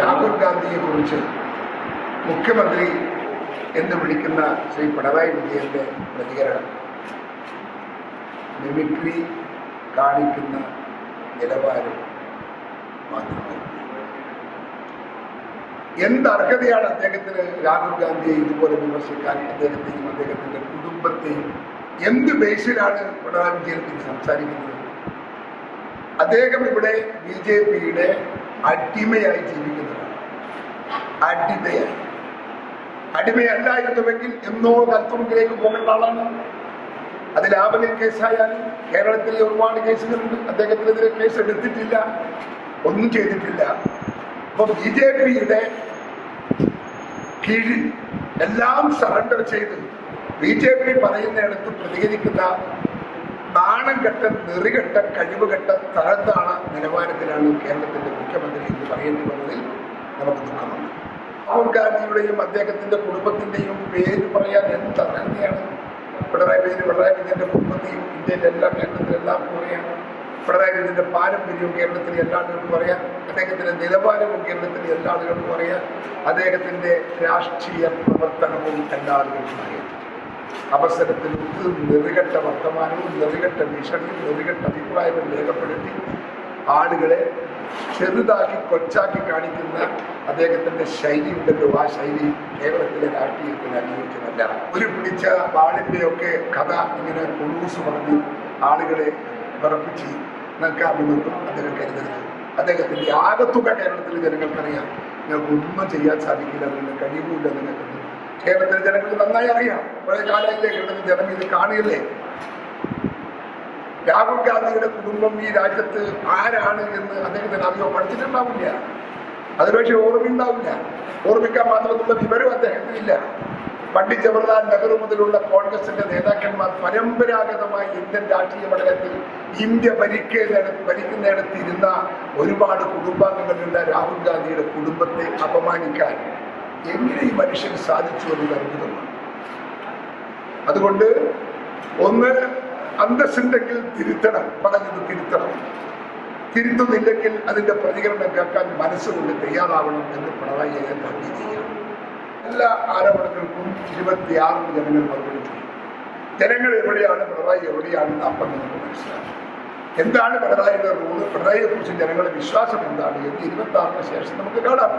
രാഹുൽ ഗാന്ധിയെ കുറിച്ച് മുഖ്യമന്ത്രി എന്ന് വിളിക്കുന്ന ശ്രീ പിണറായി വിജയന്റെ പ്രതികരണം. മിമിക്രി കാണിക്കുന്ന നിലവാരം മാത്രമായി എന്ത് അദ്ദേഹത്തിന് രാഹുൽ ഗാന്ധിയെ ഇതുപോലെ വിമർശിക്കാൻ അദ്ദേഹത്തെയും അദ്ദേഹത്തിന്റെ കുടുംബത്തെയും? എന്ത് ബേസിലാണ് പിണറായി വിജയൻ സംസാരിക്കുന്നത്? അദ്ദേഹം ഇവിടെ ബി ജെ പിയുടെ അടിമയായി ജീവിക്കുന്നതാണ് അടിമയായി അടിമയല്ലായിരുന്നുവെങ്കിൽ എന്നോ കൽത്തുറുങ്കിലേക്ക് പോകേണ്ട ആളാണ്. അത് ലാവലിൻ കേസായാലും കേരളത്തിൽ ഒരുപാട് കേസുകളുണ്ട്. അദ്ദേഹത്തിനെതിരെ കേസ് എടുത്തിട്ടില്ല. ഒന്നും ചെയ്തിട്ടില്ല. അപ്പൊ ബി ജെ പിയുടെ കീഴിൽ എല്ലാം സറണ്ടർ ചെയ്ത് ബി ജെ പി പറയുന്നിടത്ത് പ്രതികരിക്കുന്ന നാണം കെട്ട നെറികെട്ട കഴിവുകെട്ട താഴ്ത്താണ നിലവാരത്തിലാണ് കേരളത്തിന്റെ മുഖ്യമന്ത്രി എന്ന് പറയേണ്ടി വന്നതിൽ നമുക്ക് ദുഃഖമുണ്ട്. രാഹുൽ ഗാന്ധിയുടെയും അദ്ദേഹത്തിന്റെ കുടുംബത്തിന്റെയും പേര് പറയാൻ എന്ത് തന്നെയാണ്? പിണറായി വിജയൻ പിണറായി വിജയന്റെ കുടുംബത്തെയും ഇന്ത്യയിലെ എല്ലാ കേരളത്തിലെല്ലാം പറയാം പിണറായി വിജയന്റെ പാരമ്പര്യവും കേരളത്തിലെ എല്ലാ ആളുകൾക്കും പറയാം അദ്ദേഹത്തിന്റെ നിലവാരവും കേരളത്തിലെ എല്ലാ ആളുകൾക്കും പറയാം അദ്ദേഹത്തിന്റെ രാഷ്ട്രീയ പ്രവർത്തനവും എല്ലാ ആളുകൾക്കും അറിയാം. അവസരത്തിൽ നെറുകെട്ട വർത്തമാനവും നെറുകെട്ട ഭീഷണിയും നെറുകെട്ട അഭിപ്രായവും രേഖപ്പെടുത്തി ആളുകളെ ചെറുതാക്കി കൊച്ചാക്കി കാണിക്കുന്ന അദ്ദേഹത്തിന്റെ ശൈലി ഉണ്ടല്ലോ. ആ ശൈലി കേരളത്തിലെ രാഷ്ട്രീയത്തിന് അനുയോജ്യമല്ല. ഒരു പിടിച്ച വാളിന്റെയൊക്കെ കഥ ഇങ്ങനെ കൊളൂസ് പറഞ്ഞ് ആളുകളെ വിറപ്പിച്ച് നിൽക്കാമെന്നൊന്നും അദ്ദേഹം കരുതരുത്. അദ്ദേഹത്തിന്റെ ആകത്തുക കേരളത്തിലെ ജനങ്ങൾക്കറിയാം. നിങ്ങൾക്ക് ഒന്നും ചെയ്യാൻ സാധിക്കില്ല. അതിന് കഴിവില്ല നിങ്ങൾക്ക് കേരളത്തിലെ ജനങ്ങൾക്ക് നന്നായി അറിയാം. കുറെ കാലങ്ങളിലെ കേരളത്തിൽ ജനം ഇത് കാണുകയല്ലേ? രാഹുൽ ഗാന്ധിയുടെ കുടുംബം ഈ രാജ്യത്ത് ആരാണ് എന്ന് അദ്ദേഹത്തിന് അറിയോ പഠിച്ചിട്ടുണ്ടാവില്ല. അതിനുപക്ഷെ ഓർമ്മയുണ്ടാവില്ല. ഓർമ്മിക്കാൻ മാത്രമുള്ള വിവരം അദ്ദേഹത്തിനില്ല. പണ്ഡിറ്റ് ജവഹർലാൽ നെഹ്റു മുതലുള്ള കോൺഗ്രസിന്റെ നേതാക്കന്മാർ പരമ്പരാഗതമായി ഇന്ത്യൻ രാഷ്ട്രീയ മണ്ഡലത്തിൽ ഇന്ത്യ ഭരിക്കുന്ന ഭരിക്കുന്നിടത്തിരുന്ന ഒരുപാട് കുടുംബാംഗങ്ങളുള്ള രാഹുൽ ഗാന്ധിയുടെ കുടുംബത്തെ അപമാനിക്കാൻ. എങ്ങനെ ഈ മനുഷ്യന് സാധിച്ചു എന്നത് അത്ഭുതമാണ് അതുകൊണ്ട് ഒന്ന് അന്തസ്സുണ്ടെങ്കിൽ തിരുത്തണം. പറഞ്ഞത് തിരുത്തണം. തിരുത്തുന്നില്ലെങ്കിൽ അതിന്റെ പ്രതികരണം കേൾക്കാൻ മനസ്സുകൊണ്ട് തയ്യാറാവണം എന്ന് പിണറായി വിജയൻ പറഞ്ഞു ചെയ്യാം എല്ലാ ആരോപണങ്ങൾക്കും ഇരുപത്തിയാറ് ജനങ്ങൾ പങ്കെടുത്തു. ജനങ്ങൾ എവിടെയാണ് പിണറായി എവിടെയാണ് അപ്പം നമുക്ക് മനസ്സിലാക്കും. എന്താണ് പിണറായിയുടെ റോൾ? പിണറായിയെ കുറിച്ച് ജനങ്ങളുടെ വിശ്വാസം എന്താണ്? എന്ന് ഇരുപത്തി ആറിന് ശേഷം നമുക്ക് കാണാം.